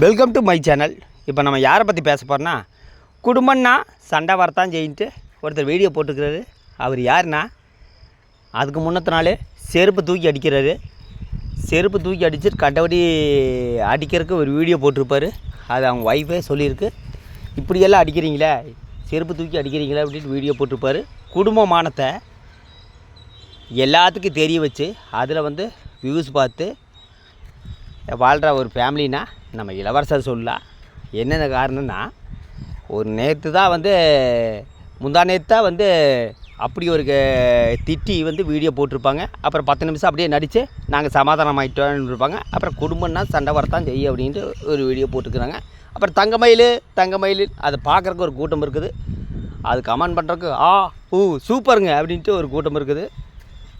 Welcome to my channel இப்போ நம்ம யாரை பற்றி பேச போகிறோன்னா குடும்பம்னா சண்டை வரத்தான் செய்யிட்டு ஒருத்தர் வீடியோ போட்டுக்கிறாரு அவர் யாருன்னா அதுக்கு முன்னத்த நாள் செருப்பு தூக்கி அடிக்கிறாரு. செருப்பு தூக்கி அடிச்சுட்டு கண்டபடி அடிக்கிறதுக்கு ஒரு வீடியோ போட்டிருப்பாரு. அது அவங்க ஒய்ஃபே சொல்லியிருக்கு. இப்படியெல்லாம் அடிக்கிறீங்களே செருப்பு தூக்கி அடிக்கிறீங்களே அப்படின்ட்டு வீடியோ போட்டிருப்பார். குடும்பமானத்தை எல்லாத்துக்கும் தெரிய வச்சு அதில் வந்து வியூஸ் பார்த்து வாழ்கிற ஒரு ஃபேமிலினா நம்ம இளவரசர் சொல்லலாம். என்னென்ன காரணம்னா ஒரு நேற்று தான் வந்து முந்தா நேற்று தான் வந்து அப்படி ஒரு க- திட்டி வந்து வீடியோ போட்டிருப்பாங்க. அப்புறம் பத்து நிமிஷம் அப்படியே நடித்து நாங்கள் சமாதானம் ஆகிட்டோன்னு இருப்பாங்க. அப்புறம் குடும்பம்னா சண்டை வரத்தான் செய்யும் அப்படின்ட்டு ஒரு வீடியோ போட்டுக்கிறாங்க அப்புறம் தங்கமயில் தங்கமயில் அதை பார்க்குறக்கு ஒரு கூட்டம் இருக்குது. அது கமெண்ட் பண்ணுறக்கு ஆ ஊ சூப்பருங்க அப்படின்ட்டு ஒரு கூட்டம் இருக்குது.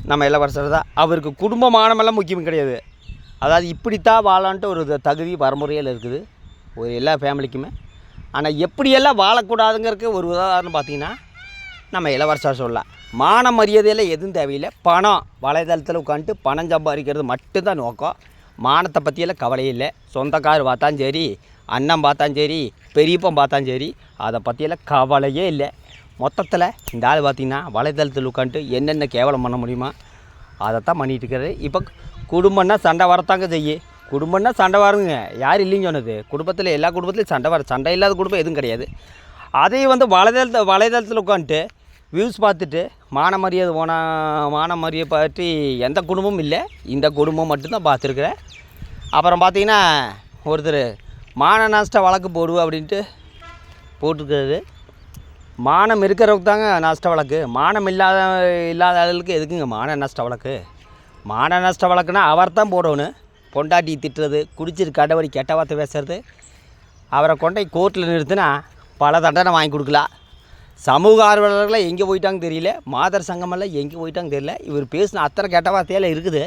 நம்ம இளவரசர் தான். அவருக்கு குடும்பமானமெல்லாம் முக்கியம் கிடையாது. அதாவது இப்படித்தான் வாழான்ட்டு ஒரு தகுதி வரமுறையில் இருக்குது. ஒரு எல்லா ஃபேமிலிக்குமே ஆனால் எப்படியெல்லாம் வாழக்கூடாதுங்கிறதுக்கு ஒரு உதாரணம் பார்த்தீங்கன்னா நம்ம இளவரசர் சொல்லலாம். மான மரியாதையில் எதுவும் தேவையில்லை. பணம் வலைதளத்தில் உட்காந்துட்டு பணம் சம்பாதிக்கிறது மட்டும்தான் நோக்கம். மானத்தை பற்றியெல்லாம் கவலையே இல்லை. சொந்தக்கார் பார்த்தாலும் சரி அண்ணன் பார்த்தாலும் சரி பெரியப்பன் பார்த்தாலும் சரி அதை பற்றியெல்லாம் கவலையே இல்லை. மொத்தத்தில் இந்த ஆள் பார்த்திங்கன்னா வலைதளத்தில் உட்காந்துட்டு என்னென்ன கேவலம் பண்ண முடியுமா? அதைத்தான் பண்ணிகிட்டு இருக்காரு இப்போ குடும்பம்னா சண்டை வரத்தாங்க செய்யு. குடும்பம்னா சண்டை வருங்க. யார் இல்லைன்னு சொன்னது? குடும்பத்தில் எல்லா குடும்பத்துலையும் சண்டை வர சண்டை இல்லாத குடும்பம் எதுவும் கிடையாது. அதையும் வந்து வலைதளத்தை வலைதளத்தில் உட்காந்துட்டு வியூஸ் பார்த்துட்டு மான மரியாதை போன மான மரியாதை பற்றி எந்த குடும்பமும் இல்லை. இந்த குடும்பம் மட்டும்தான் பார்த்துருக்குறேன். அப்புறம் பார்த்தீங்கன்னா ஒருத்தர் மான நஷ்ட வழக்கு போடுவோம் அப்படின்ட்டு போட்டிருக்காரு மானம் இருக்கிறவங்க தாங்க நஷ்ட வழக்கு. மானம் இல்லாத இல்லாத ஆளுக்கு எதுக்குங்க மான நஷ்ட வழக்கு? மான நஷ்ட வழக்குனா அவர் தான் போடணும். பொண்டாட்டி திட்டுறது குடிச்சிரு கடவடி கெட்ட வார்த்தை பேசுறது. அவரை கொண்டை கோர்ட்டில் நிறுத்தினா பல தண்டனை வாங்கி கொடுக்கலாம். சமூக ஆர்வலர்களாக எங்கே போயிட்டாங்க தெரியல. மாதர் சங்கமெல்லாம் எங்கே போயிட்டாங்க தெரியல. இவர் பேசின அத்தனை கெட்ட வார்த்தையில் இருக்குது.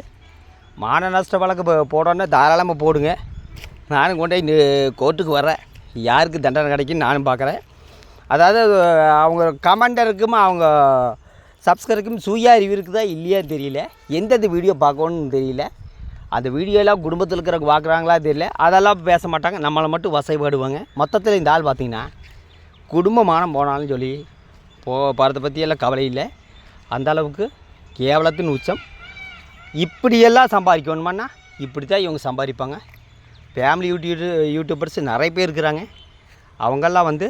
மான நஷ்ட வழக்கு போடணுன்னா தாராளமாக போடுங்க. நானும் கொண்டு போய் கோர்ட்டுக்கு வரேன் யாருக்கு தண்டனை கிடைக்குன்னு நானும் பார்க்குறேன். அதாவது அவங்க கமெண்டருக்கும் அவங்க சப்ஸ்கருக்கும் சுய அறிவு இருக்குதா இல்லையா தெரியல எந்தெந்த வீடியோ பார்க்கணும்னு தெரியல அந்த வீடியோலாம் குடும்பத்தில் இருக்கிறவங்க பார்க்குறாங்களா தெரியல அதெல்லாம் பேச மாட்டாங்க நம்மளை மட்டும் வசைப்படுவாங்க மொத்தத்தில் இந்த ஆள் பார்த்திங்கன்னா குடும்பமானம் போனாலும் சொல்லி போ போகிறத பற்றியெல்லாம் கவலை இல்லை அந்த அளவுக்கு கேவலத்தின் உச்சம் இப்படியெல்லாம் சம்பாதிக்கணுமான்னா இப்படி தான் இவங்க சம்பாதிப்பாங்க ஃபேமிலி யூடியூ யூடியூபர்ஸ் நிறைய பேர் இருக்கிறாங்க அவங்கெல்லாம் வந்து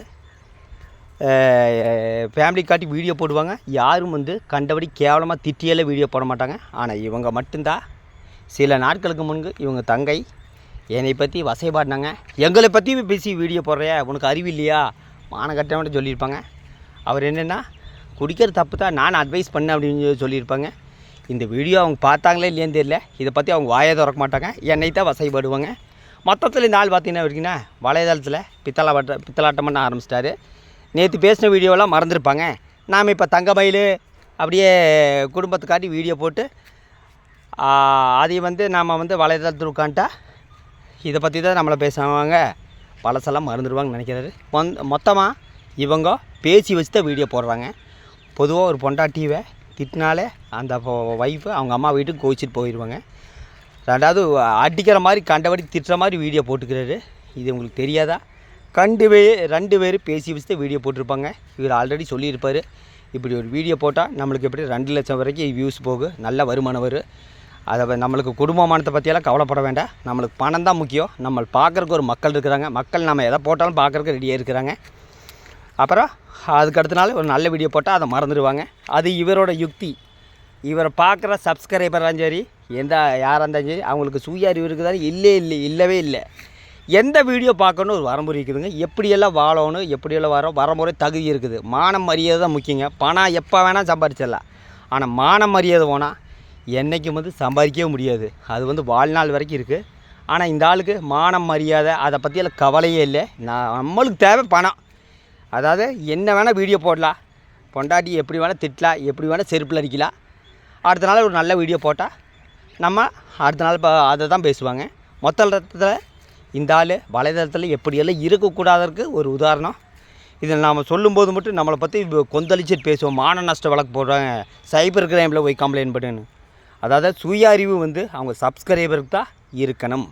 ஃபேமிலி காட்டி வீடியோ போடுவாங்க. யாரும் வந்து கண்டபடி கேவலமாக திட்டியெல்லாம் வீடியோ போட மாட்டாங்க. ஆனால் இவங்க மட்டும்தான் சில நாட்களுக்கு முன்பு இவங்க தங்கை என்னை பற்றி வசைபாடினாங்க எங்களை பற்றி பேசி வீடியோ போடுறியா? உனக்கு அறிவு இல்லையா? மானகட்டவன்ட்டு சொல்லியிருப்பாங்க. அவர் என்னென்னா குடிக்கிற தப்பு தான் நான் அட்வைஸ் பண்ணேன் அப்படின்னு சொல்லி சொல்லியிருப்பாங்க. இந்த வீடியோ அவங்க பார்த்தாங்களே இல்லையான்னு தெரியல. இதை பற்றி அவங்க வாயை திறக்க மாட்டாங்க. என்னை தான் வசைப்படுவாங்க மொத்தத்தில் இந்த ஆள் பார்த்தீங்கன்னா இருக்கீங்கன்னா வலைதளத்தில் பித்தலாட்ட பித்தலாட்டம் பண்ண ஆரம்பிச்சிட்டாரு. நேற்று பேசின வீடியோலாம் மறந்துருப்பாங்க. நாம் இப்போ தங்கமயில் அப்படியே குடும்பத்துக்காட்டி வீடியோ போட்டு ஆ, அதை வந்து நாம் வந்து வலைதளத்தில் உட்காந்துட்டா இதை பற்றி தான் நம்மளை பேசுவாங்க. பழசெல்லாம் மறந்துடுவாங்கன்னு நினைக்கிறாரு மொந் மொத்தமாக இவங்க பேசி வச்சு தான் வீடியோ போடுறாங்க. பொதுவாக ஒரு பொண்டாட்டிவை திட்டினாலே அந்த ஒய்ஃபு அவங்க அம்மா வீட்டுக்கு கோவிச்சிட்டு போயிடுவாங்க ரெண்டாவது அடிக்கிற மாதிரி கண்டபடி திட்டுற மாதிரி வீடியோ போட்டுக்கிறாரு. இது உங்களுக்கு தெரியாதா? கண்டு பேர் ரெண்டு பேர் பேசி வச்சு வீடியோ போட்டிருப்பாங்க. இவர் ஆல்ரெடி சொல்லியிருப்பார். இப்படி ஒரு வீடியோ போட்டால் நம்மளுக்கு எப்படி ரெண்டு லட்சம் வரைக்கும் வியூஸ் போகும் நல்ல வருமானம் வரும் அதை நம்மளுக்கு குடும்பமானத்தை பற்றியெல்லாம் கவலைப்பட வேண்டாம். நம்மளுக்கு பணம் தான் முக்கியம். நம்ம பார்க்குறக்கு ஒரு மக்கள் இருக்கிறாங்க. மக்கள் நம்ம எதை போட்டாலும் பார்க்குறக்கு ரெடியாக இருக்கிறாங்க. அப்புறம் அதுக்கு அடுத்த நாள் ஒரு நல்ல வீடியோ போட்டால் அதை மறந்துடுவாங்க அது இவரோட யுக்தி. இவரை பார்க்குற சப்ஸ்கிரைபராக சரி எந்த யாராக இருந்தாலும் சரி அவங்களுக்கு சுய அறிவு இருக்குதாலும் இல்லை இல்லை இல்லவே இல்லை. எந்த வீடியோ பார்க்கணும் ஒரு வரம்பு இருக்குதுங்க. எப்படியெல்லாம் வாழணும் எப்படியெல்லாம் வர வரமுறை தகுதி இருக்குது. மானம் மரியாதை தான் முக்கியங்க. பணம் எப்போ வேணால் சம்பாரிச்சிடலாம். ஆனால் மானம் மரியாதை போனால் என்றைக்கும் வந்து சம்பாதிக்கவே முடியாது. அது வந்து வாழ்நாள் வரைக்கும் இருக்குது ஆனால் இந்த ஆளுக்கு மானம் மரியாதை அதை பற்றியெல்லாம் கவலையே இல்லை. நான் நம்மளுக்கு தேவை பணம். அதாவது என்ன வேணால் வீடியோ போடலாம். பொண்டாட்டி எப்படி வேணால் திட்டலாம் எப்படி வேணால் செருப்பில் அடிக்கலாம். அடுத்த நாள் ஒரு நல்ல வீடியோ போட்டால் நம்ம அடுத்த நாள் இப்போ அதை தான் பேசுவாங்க. மொத்தத்தில் இந்த ஆள் வலைதளத்தில் எப்படியெல்லாம் இருக்கக்கூடாதற்கு ஒரு உதாரணம். இதை நாம் சொல்லும்போது மட்டும் நம்மளை பற்றி கொந்தளிச்சிட்டு பேசுவோம். மான நஷ்ட வழக்கு போடுறாங்க. சைபர் கிரைமில் போய் கம்ப்ளைண்ட் பண்ணுன்னு. அதாவது சுய அறிவு வந்து அவங்க சப்ஸ்கிரைபருக்கு தான் இருக்கணும்.